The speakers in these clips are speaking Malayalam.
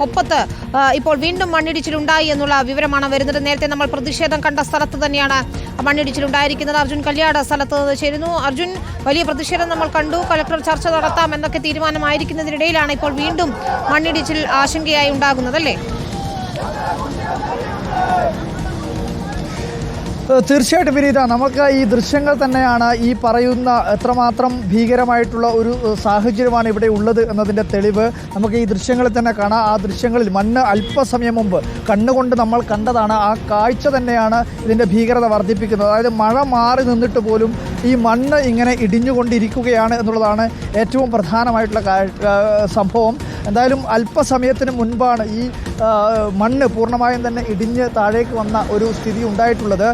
കൊപ്പത്ത് ഇപ്പോൾ വീണ്ടും മണ്ണിടിച്ചിലുണ്ടായി എന്നുള്ള വിവരമാണ് വരുന്നത്. നേരത്തെ നമ്മൾ പ്രതിഷേധം കണ്ട സ്ഥലത്ത് തന്നെയാണ് മണ്ണിടിച്ചിലുണ്ടായിരിക്കുന്നത്. അർജുൻ കല്യാട് സ്ഥലത്ത് ചേരുന്നു. അർജുൻ വലിയ പ്രതിഷേധം നമ്മൾ കണ്ടു. കലക്ടർ ചർച്ച നടത്താം എന്നൊക്കെ തീരുമാനമായിരിക്കുന്നതിനിടയിലാണ് ഇപ്പോൾ വീണ്ടും മണ്ണിടിച്ചിൽ ആശങ്കയായി ഉണ്ടാകുന്നത് അല്ലേ? തീർച്ചയായിട്ടും വിനീത നമുക്ക് ഈ ദൃശ്യങ്ങൾ തന്നെയാണ് ഈ പറയുന്ന എത്രമാത്രം ഭീകരമായിട്ടുള്ള ഒരു സാഹചര്യമാണ് ഇവിടെ ഉള്ളത് എന്നതിന്റെ തെളിവ് നമുക്ക് ഈ ദൃശ്യങ്ങളിൽ തന്നെ കാണാം. ആ ദൃശ്യങ്ങളിൽ മണ്ണ് അല്പസമയം മുമ്പ് കണ്ണുകൊണ്ട് നമ്മൾ കണ്ടതാണ്. ആ കാഴ്ച തന്നെയാണ് ഇതിന്റെ ഭീകരത വർദ്ധിപ്പിക്കുന്നത്. അതായത് മഴ മാറി നിന്നിട്ട് പോലും ഈ മണ്ണ് ഇങ്ങനെ ഇടിഞ്ഞുകൊണ്ടിരിക്കുകയാണ് എന്നുള്ളതാണ് ഏറ്റവും പ്രധാനമായിട്ടുള്ള സംഭവം. എന്തായാലും അല്പസമയത്തിന് മുൻപാണ് ഈ മണ്ണ് പൂർണമായും തന്നെ ഇടിഞ്ഞ് താഴേക്ക് വന്ന ഒരു സ്ഥിതി ഉണ്ടായിട്ടുള്ളത്.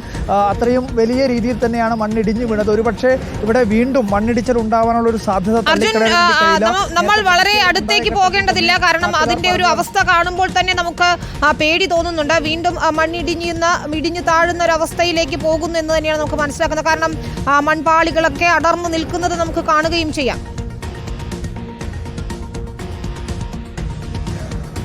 അത്രയും വലിയ രീതിയിൽ തന്നെയാണ് മണ്ണിടിഞ്ഞ് വീണത്. ഒരുപക്ഷെ ഇവിടെ വീണ്ടും മണ്ണിടിച്ചൽ ഉണ്ടാവാനുള്ള ഒരു സാധ്യത നമ്മൾ വളരെ അടുത്തേക്ക് പോകേണ്ടതില്ല. കാരണം അതിന്റെ ഒരു അവസ്ഥ കാണുമ്പോൾ തന്നെ നമുക്ക് ആ, പേടി തോന്നുന്നുണ്ട്. വീണ്ടും മണ്ണിടിഞ്ഞുന്ന ഇടിഞ്ഞു താഴുന്ന ഒരു അവസ്ഥയിലേക്ക് പോകുന്നു എന്ന് തന്നെയാണ് നമുക്ക് മനസ്സിലാക്കുന്നത്. കാരണം ആ, മൺപാളികളൊക്കെ അടർന്നു നിൽക്കുന്നത് നമുക്ക് കാണുകയും ചെയ്യാം.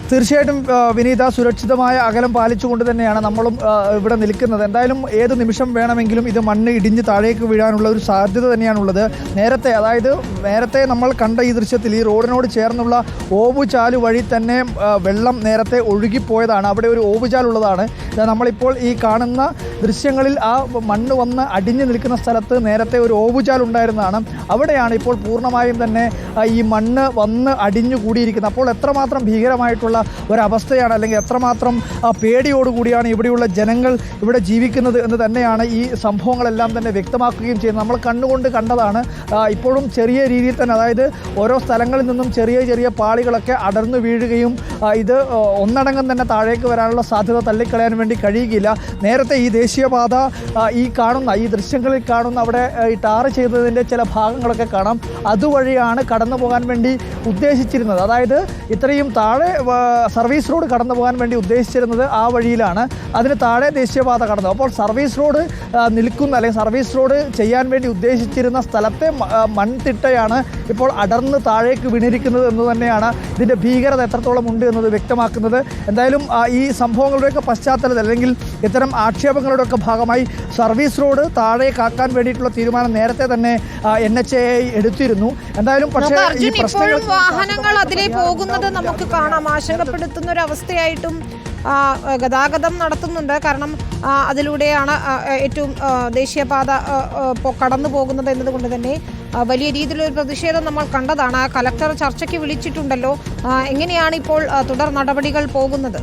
തീർച്ചയായിട്ടും വിനീത സുരക്ഷിതമായ അകലം പാലിച്ചുകൊണ്ട് തന്നെയാണ് നമ്മളും ഇവിടെ നിൽക്കുന്നത്. എന്തായാലും ഏത് നിമിഷം വേണമെങ്കിലും ഇത് മണ്ണ് ഇടിഞ്ഞ് താഴേക്ക് വീഴാനുള്ള ഒരു സാധ്യത തന്നെയാണുള്ളത് നേരത്തെ അതായത് നേരത്തെ നമ്മൾ കണ്ട ഈ ദൃശ്യത്തിൽ ഈ റോഡിനോട് ചേർന്നുള്ള ഓവുചാൽ വഴി തന്നെ വെള്ളം നേരത്തെ ഒഴുകിപ്പോയതാണ്. അവിടെ ഒരു ഇത് നമ്മളിപ്പോൾ ഈ കാണുന്ന ദൃശ്യങ്ങളിൽ ആ മണ്ണ് വന്ന് അടിഞ്ഞു നിൽക്കുന്ന സ്ഥലത്ത് നേരത്തെ ഒരു ഓവുചാൽ ഉണ്ടായിരുന്നതാണ്. അവിടെയാണ് ഇപ്പോൾ പൂർണമായും തന്നെ ഈ മണ്ണ് വന്ന് അടിഞ്ഞു കൂടിയിരിക്കുന്നത്. അപ്പോൾ എത്രമാത്രം ഭീകരമായിട്ടുള്ള ഒരവസ്ഥയാണ് അല്ലെങ്കിൽ എത്രമാത്രം പേടിയോടുകൂടിയാണ് ഇവിടെയുള്ള ജനങ്ങൾ ഇവിടെ ജീവിക്കുന്നത് എന്ന് തന്നെയാണ് ഈ സംഭവങ്ങളെല്ലാം തന്നെ വ്യക്തമാക്കുകയും ചെയ്യുന്നത്. നമ്മൾ കണ്ണുകൊണ്ട് കണ്ടതാണ്. ഇപ്പോഴും ചെറിയ രീതിയിൽ തന്നെ അതായത് ഓരോ സ്ഥലങ്ങളിൽ നിന്നും ചെറിയ ചെറിയ പാളികളൊക്കെ അടർന്നു വീഴുകയും ഇത് ഒന്നടങ്കം തന്നെ താഴേക്ക് വരാനുള്ള സാധ്യത തള്ളിക്കളയാൻ വേണ്ടി കഴിയുകയില്ല. നേരത്തെ ഈ ദേശീയപാത ഈ കാണുന്ന ഈ ദൃശ്യങ്ങളിൽ കാണുന്ന അവിടെ ഈ ടാർ ചെയ്തതിന്റെ ചില ഭാഗങ്ങളൊക്കെ കാണാം. അതുവഴിയാണ് കടന്നു പോകാൻ വേണ്ടി ഉദ്ദേശിച്ചിരുന്നത്. അതായത് ഇത്രയും താഴെ സർവീസ് റോഡ് കടന്നു പോകാൻ വേണ്ടി ഉദ്ദേശിച്ചിരുന്നത് ആ വഴിയിലാണ്. അതിന് താഴെ ദേശീയപാത കടന്നു. അപ്പോൾ സർവീസ് റോഡ് നിൽക്കുന്ന അല്ലെങ്കിൽ സർവീസ് റോഡ് ചെയ്യാൻ വേണ്ടി ഉദ്ദേശിച്ചിരുന്ന സ്ഥലത്തെ മൺതിട്ടയാണ് ഇപ്പോൾ അടർന്ന് താഴേക്ക് വീണിരിക്കുന്നത് എന്ന് തന്നെയാണ് ഇതിന്റെ ഭീകരത എത്രത്തോളം ഉണ്ട് എന്നത് വ്യക്തമാക്കുന്നത്. എന്തായാലും ഈ സംഭവങ്ങളുടെയൊക്കെ പശ്ചാത്തലത്തിൽ അല്ലെങ്കിൽ ഇത്തരം ആക്ഷേപങ്ങളുടെയൊക്കെ ഭാഗമായി സർവീസ് റോഡ് താഴേക്കാക്കാൻ വേണ്ടിയിട്ടുള്ള തീരുമാനം നേരത്തെ തന്നെ എൻ എച്ച് എ എടുത്തിരുന്നു. എന്തായാലും പക്ഷേ ഈ വാഹനങ്ങൾ അതിലേ പോകുന്നത് നമുക്ക് കാണാം. ആശങ്കപ്പെടുത്തുന്ന ഒരു അവസ്ഥയായിട്ടും ഗതാഗതം നടത്തുന്നുണ്ട്. കാരണം അതിലൂടെയാണ് ഏറ്റവും ദേശീയപാത കടന്നു പോകുന്നത് എന്നതുകൊണ്ട് തന്നെ വലിയ രീതിയിലൊരു പ്രതിഷേധം നമ്മൾ കണ്ടതാണ്. കലക്ടർ ചർച്ചയ്ക്ക് വിളിച്ചിട്ടുണ്ടല്ലോ. എങ്ങനെയാണ് ഇപ്പോൾ തുടർ നടപടികൾ പോകുന്നത്?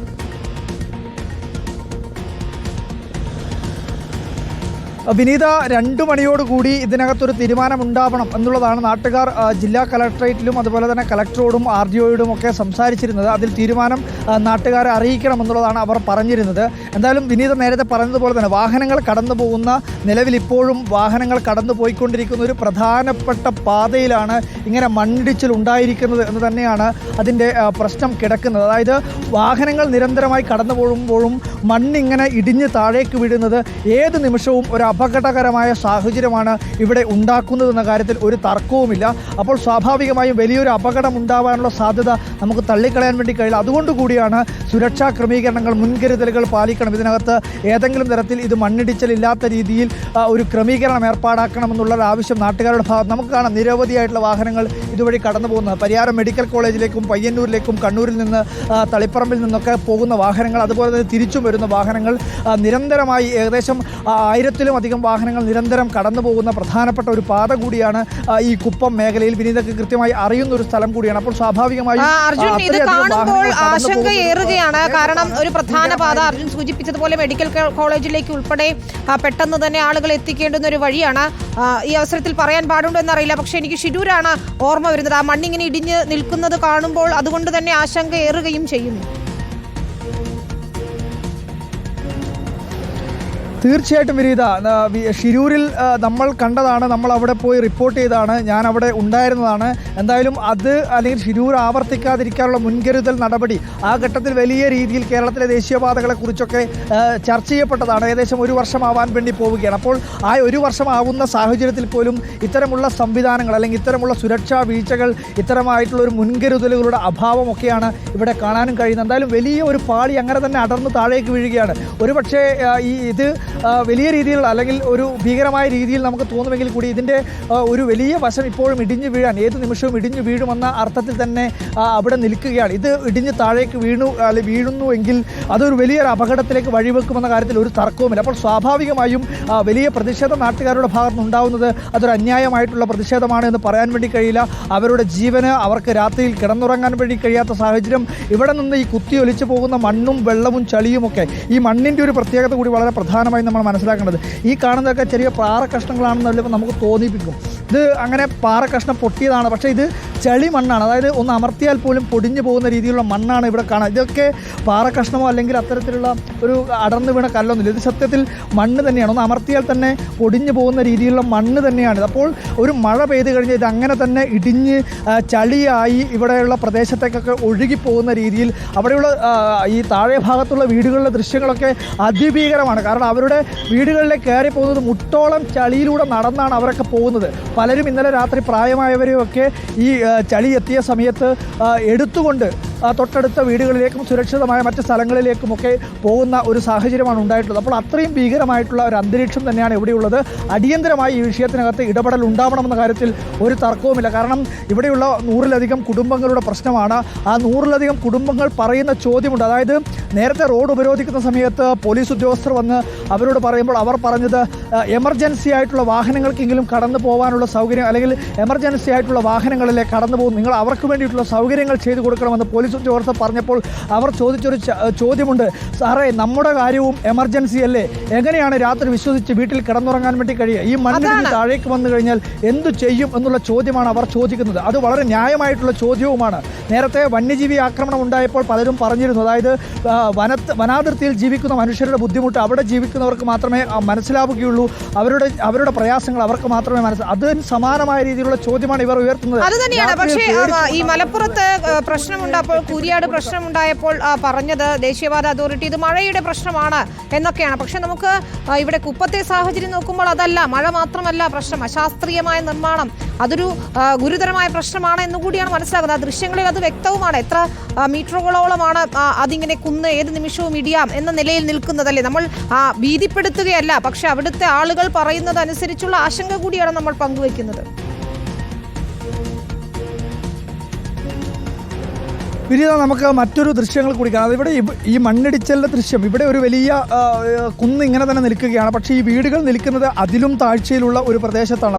വിനീത രണ്ടു മണിയോടുകൂടി ഇതിനകത്തൊരു തീരുമാനം ഉണ്ടാവണം എന്നുള്ളതാണ് നാട്ടുകാർ ജില്ലാ കളക്ടറേറ്റിലും അതുപോലെ തന്നെ കളക്ടറോടും ആർ ഡി ഒയോടും ഒക്കെ സംസാരിച്ചിരുന്നത്. അതിൽ തീരുമാനം നാട്ടുകാരെ അറിയിക്കണം എന്നുള്ളതാണ് അവർ പറഞ്ഞിരുന്നത്. എന്തായാലും വിനീത നേരത്തെ പറഞ്ഞതുപോലെ തന്നെ വാഹനങ്ങൾ കടന്നു പോകുന്ന നിലവിൽ ഇപ്പോഴും വാഹനങ്ങൾ കടന്നു പോയിക്കൊണ്ടിരിക്കുന്ന ഒരു പ്രധാനപ്പെട്ട പാതയിലാണ് ഇങ്ങനെ മണ്ണിടിച്ചിൽ ഉണ്ടായിരിക്കുന്നത് എന്ന് തന്നെയാണ് അതിന്റെ പ്രശ്നം കിടക്കുന്നത്. അതായത് വാഹനങ്ങൾ നിരന്തരമായി കടന്നു പോകുമ്പോഴും മണ്ണിങ്ങനെ ഇടിഞ്ഞ് താഴേക്ക് വീഴുന്നത് ഏത് നിമിഷവും ഒരു അപകടകരമായ സാഹചര്യമാണ് ഇവിടെ ഉണ്ടാക്കുന്നതെന്ന കാര്യത്തിൽ ഒരു തർക്കവുമില്ല. അപ്പോൾ സ്വാഭാവികമായും വലിയൊരു അപകടം ഉണ്ടാവാനുള്ള സാധ്യത നമുക്ക് തള്ളിക്കളയാൻ വേണ്ടി കഴിയില്ല. അതുകൊണ്ട് കൂടിയാണ് സുരക്ഷാ ക്രമീകരണങ്ങൾ മുൻകരുതലുകൾ പാലിക്കണം. ഇതിനകത്ത് ഏതെങ്കിലും തരത്തിൽ ഇത് മണ്ണിടിച്ചിലില്ലാത്ത രീതിയിൽ ഒരു ക്രമീകരണം ഏർപ്പാടാക്കണമെന്നുള്ള ഒരു ആവശ്യം നാട്ടുകാരുടെ ഭാഗത്ത് നമുക്ക് കാണാം. നിരവധിയായിട്ടുള്ള വാഹനങ്ങൾ ഇതുവഴി കടന്നു പോകുന്നത്. പരിയാരം മെഡിക്കൽ കോളേജിലേക്കും പയ്യന്നൂരിലേക്കും കണ്ണൂരിൽ നിന്ന് തളിപ്പറമ്പിൽ നിന്നൊക്കെ പോകുന്ന വാഹനങ്ങൾ അതുപോലെ തന്നെ തിരിച്ചും വരുന്ന വാഹനങ്ങൾ നിരന്തരമായി ഏകദേശം ആയിരത്തിലും അധികം വാഹനങ്ങൾ നിരന്തരം കടന്നു പോകുന്ന പ്രധാനപ്പെട്ട ഒരു പാത കൂടിയാണ് ഈ കുപ്പം മേഖലയിൽ. വിനീതക്ക് കൃത്യമായി അറിയുന്ന ഒരു സ്ഥലം കൂടിയാണ്. അപ്പോൾ സ്വാഭാവികമായും അർജുൻ ഇത് കാണുമ്പോൾ വാഹനങ്ങൾ കടന്നു ആശങ്ക പോകുന്നത് ഏറുകയാണ്. കാരണം ഒരു പ്രധാന പാത അർജുൻ സൂചിപ്പിച്ചതുപോലെ മെഡിക്കൽ കോളേജിലേക്ക് ഉൾപ്പെടെ പെട്ടെന്ന് തന്നെ ആളുകൾ എത്തിക്കേണ്ടുന്ന ഒരു വഴിയാണ്. ഈ അവസരത്തിൽ പറയാൻ പാടുണ്ടോ എന്നറിയില്ല. പക്ഷേ എനിക്ക് ഷിരൂരാണ് ഓർമ്മ വരുന്നത്. ആ മണ്ണിങ്ങനെ ഇടിഞ്ഞ് നിൽക്കുന്നത് കാണുമ്പോൾ അതുകൊണ്ട് തന്നെ ആശങ്കയേറുകയും ചെയ്യുന്നു. തീർച്ചയായിട്ടും വിരീത ഷിരൂരിൽ നമ്മൾ കണ്ടതാണ് നമ്മൾ അവിടെ പോയി റിപ്പോർട്ട് ചെയ്തതാണ് ഞാൻ അവിടെ ഉണ്ടായിരുന്നതാണ്. എന്തായാലും അത് അല്ലെങ്കിൽ ഷിരൂർ ആവർത്തിക്കാതിരിക്കാനുള്ള മുൻകരുതൽ നടപടി ആ ഘട്ടത്തിൽ വലിയ രീതിയിൽ കേരളത്തിലെ ദേശീയപാതകളെ കുറിച്ചൊക്കെ ചർച്ച ചെയ്യപ്പെട്ടതാണ്. ഏകദേശം ഒരു വർഷമാവാൻ വേണ്ടി പോവുകയാണ്. അപ്പോൾ ആ ഒരു വർഷമാവുന്ന സാഹചര്യത്തിൽ പോലും ഇത്തരമുള്ള സംവിധാനങ്ങൾ അല്ലെങ്കിൽ ഇത്തരമുള്ള സുരക്ഷാ വീഴ്ചകൾ ഇത്തരമായിട്ടുള്ള ഒരു മുൻകരുതലുകളുടെ അഭാവമൊക്കെയാണ് ഇവിടെ കാണാനും കഴിയുന്നത്. എന്തായാലും വലിയ ഒരു പാളി അങ്ങനെ തന്നെ അടർന്ന് താഴേക്ക് വീഴുകയാണ്. ഒരുപക്ഷേ ഈ ഇത് വലിയ രീതിയിലുള്ള അല്ലെങ്കിൽ ഒരു ഭീകരമായ രീതിയിൽ നമുക്ക് തോന്നുമെങ്കിൽ കൂടി ഇതിന്റെ ഒരു വലിയ വശം ഇപ്പോഴും ഇടിഞ്ഞു വീഴാൻ ഏത് നിമിഷവും ഇടിഞ്ഞു വീഴുമെന്ന അർത്ഥത്തിൽ തന്നെ അവിടെ നിൽക്കുകയാണ്. ഇത് ഇടിഞ്ഞ് താഴേക്ക് വീണു അല്ലെ വീഴുന്നു എങ്കിൽ അതൊരു വലിയൊരു അപകടത്തിലേക്ക് വഴിവെക്കുമെന്ന കാര്യത്തിൽ ഒരു തർക്കവുമില്ല. അപ്പോൾ സ്വാഭാവികമായും വലിയ പ്രതിഷേധം നാട്ടുകാരുടെ ഭാഗത്ത് ഉണ്ടാവുന്നത് അതൊരു അന്യായമായിട്ടുള്ള പ്രതിഷേധമാണ് എന്ന് പറയാൻ വേണ്ടി കഴിയില്ല. അവരുടെ ജീവന് അവർക്ക് രാത്രിയിൽ കിടന്നുറങ്ങാൻ വേണ്ടി കഴിയാത്ത സാഹചര്യം ഇവിടെ നിന്ന് ഈ കുത്തി ഒലിച്ചു പോകുന്ന മണ്ണും വെള്ളവും ചളിയുമൊക്കെ ഈ മണ്ണിന്റെ ഒരു പ്രത്യേകത കൂടി വളരെ പ്രധാനമായി നമ്മൾ മനസ്സിലാക്കേണ്ടത്. ഈ കാണുന്നതൊക്കെ ചെറിയ പാറ കഷ്ണങ്ങളാണെന്നല്ല നമുക്ക് തോന്നിപ്പിക്കും. ഇത് അങ്ങനെ പാറ കഷ്ണം പൊട്ടിയതാണ്. പക്ഷേ ഇത് ചളി മണ്ണാണ്. അതായത് ഒന്ന് അമർത്തിയാൽ പോലും പൊടിഞ്ഞു പോകുന്ന രീതിയിലുള്ള മണ്ണാണ് ഇവിടെ കാണാൻ ഇതൊക്കെ പാറ കഷ്ണമോ അല്ലെങ്കിൽ അത്തരത്തിലുള്ള ഒരു അടർന്നു വീണ കല്ലൊന്നുമില്ല. ഇത് സത്യത്തിൽ മണ്ണ് തന്നെയാണ്. ഒന്ന് അമർത്തിയാൽ തന്നെ പൊടിഞ്ഞു പോകുന്ന രീതിയിലുള്ള മണ്ണ് തന്നെയാണ്. അപ്പോൾ ഒരു മഴ പെയ്തു കഴിഞ്ഞാൽ ഇത് അങ്ങനെ തന്നെ ഇടിഞ്ഞ് ചളിയായി ഇവിടെയുള്ള പ്രദേശത്തേക്കൊക്കെ ഒഴുകി പോകുന്ന രീതിയിൽ അവിടെയുള്ള ഈ താഴെ ഭാഗത്തുള്ള വീടുകളിലെ ദൃശ്യങ്ങളൊക്കെ അതിഭീകരമാണ്. കാരണം അവരുടെ വീടുകളിലേക്ക് കയറി പോകുന്നത് മുട്ടോളം ചളിയിലൂടെ നടന്നാണ് അവരൊക്കെ പോകുന്നത്. പലരും ഇന്നലെ രാത്രി പ്രായമായവരെയൊക്കെ ഈ ചളി എത്തിയ സമയത്ത് എടുത്തുകൊണ്ട് തൊട്ടടുത്ത വീടുകളിലേക്കും സുരക്ഷിതമായ മറ്റ് സ്ഥലങ്ങളിലേക്കുമൊക്കെ പോകുന്ന ഒരു സാഹചര്യമാണ് ഉണ്ടായിട്ടുള്ളത്. അപ്പോൾ അത്രയും ഭീകരമായിട്ടുള്ള ഒരു അന്തരീക്ഷം തന്നെയാണ് ഇവിടെയുള്ളത്. അടിയന്തരമായി ഈ വിഷയത്തിനകത്ത് ഇടപെടൽ ഉണ്ടാവണമെന്ന കാര്യത്തിൽ ഒരു തർക്കവുമില്ല. കാരണം ഇവിടെയുള്ള നൂറിലധികം കുടുംബങ്ങളുടെ പ്രശ്നമാണ്. ആ നൂറിലധികം കുടുംബങ്ങൾ പറയുന്ന ചോദ്യമുണ്ട്. അതായത് നേരത്തെ റോഡ് ഉപരോധിക്കുന്ന സമയത്ത് പോലീസ് ഉദ്യോഗസ്ഥർ വന്ന് അവരോട് പറയുമ്പോൾ അവർ പറഞ്ഞത് എമർജൻസി ആയിട്ടുള്ള വാഹനങ്ങൾക്കെങ്കിലും കടന്നു പോകാനുള്ള സൗകര്യം അല്ലെങ്കിൽ എമർജൻസി ആയിട്ടുള്ള വാഹനങ്ങളിലെ കടന്നു പോകും. നിങ്ങൾ അവർക്ക് വേണ്ടിയിട്ടുള്ള സൗകര്യങ്ങൾ ചെയ്തു കൊടുക്കണമെന്ന് പോലീസ് ഉദ്യോഗസ്ഥർ പറഞ്ഞപ്പോൾ അവർ ചോദിച്ചൊരു ചോദ്യമുണ്ട്. സാറേ നമ്മുടെ കാര്യവും എമർജൻസി അല്ലേ? എങ്ങനെയാണ് രാത്രി വിശ്വസിച്ച് വീട്ടിൽ കിടന്നുറങ്ങാൻ വേണ്ടി കഴിയുക? ഈ മണ്ണിൽ താഴേക്ക് വന്നു കഴിഞ്ഞാൽ എന്തു ചെയ്യും എന്നുള്ള ചോദ്യമാണ് അവർ ചോദിക്കുന്നത്. അത് വളരെ ന്യായമായിട്ടുള്ള ചോദ്യവുമാണ്. നേരത്തെ വന്യജീവി ആക്രമണം ഉണ്ടായപ്പോൾ പലരും പറഞ്ഞിരുന്നു. അതായത് വനത്ത് വനാതിർത്തിയിൽ ജീവിക്കുന്ന മനുഷ്യരുടെ ബുദ്ധിമുട്ട് അവിടെ ജീവിക്കുന്നവർക്ക് മാത്രമേ മനസ്സിലാവുകയുള്ളൂ. അവരുടെ അവരുടെ പ്രയാസങ്ങൾ അവർക്ക് മാത്രമേ മനസ്സിലാ അതിന് സമാനമായ രീതിയിലുള്ള ചോദ്യമാണ് ഇവർ ഉയർത്തുന്നത്. അത് തന്നെയാണ്. പക്ഷേ ഈ മലപ്പുറത്ത് പ്രശ്നമുണ്ടപ്പോൾ കൂരിയാട് പ്രശ്നമുണ്ടായപ്പോൾ പറഞ്ഞത് ദേശീയപാത അതോറിറ്റി ഇത് മഴയുടെ പ്രശ്നമാണ് എന്നൊക്കെയാണ്. പക്ഷെ നമുക്ക് ഇവിടെ കുപ്പത്തെ സാഹചര്യം നോക്കുമ്പോൾ അതല്ല മഴ മാത്രമല്ല പ്രശ്നം. അശാസ്ത്രീയമായ നിർമ്മാണം അതൊരു ഗുരുതരമായ പ്രശ്നമാണ് എന്നുകൂടിയാണ് മനസ്സിലാകുന്നത്. ആ ദൃശ്യങ്ങളിൽ അത് വ്യക്തവുമാണ്. എത്ര മീറ്ററുകളോളമാണ് അതിങ്ങനെ കുന്ന് ഏത് നിമിഷവും ഇടിയാം എന്ന നിലയിൽ നിൽക്കുന്നതല്ലേ? നമ്മൾ ഭീതിപ്പെടുത്തുകയല്ല. പക്ഷെ അവിടുത്തെ ആളുകൾ പറയുന്നത് അനുസരിച്ചുള്ള ആശങ്ക കൂടിയാണ് നമ്മൾ പങ്കുവെക്കുന്നത് വിനീത നമുക്ക് മറ്റൊരു ദൃശ്യങ്ങൾ കൂടി കാണാം. ഇവിടെ ഈ മണ്ണിടിച്ചലിന്റെ ദൃശ്യം ഇവിടെ ഒരു വലിയ കുന്ന് ഇങ്ങനെ തന്നെ നിൽക്കുകയാണ്. പക്ഷേ ഈ വീടുകൾ നിൽക്കുന്നത് അതിലും താഴ്ചയിലുള്ള ഒരു പ്രദേശത്താണ്.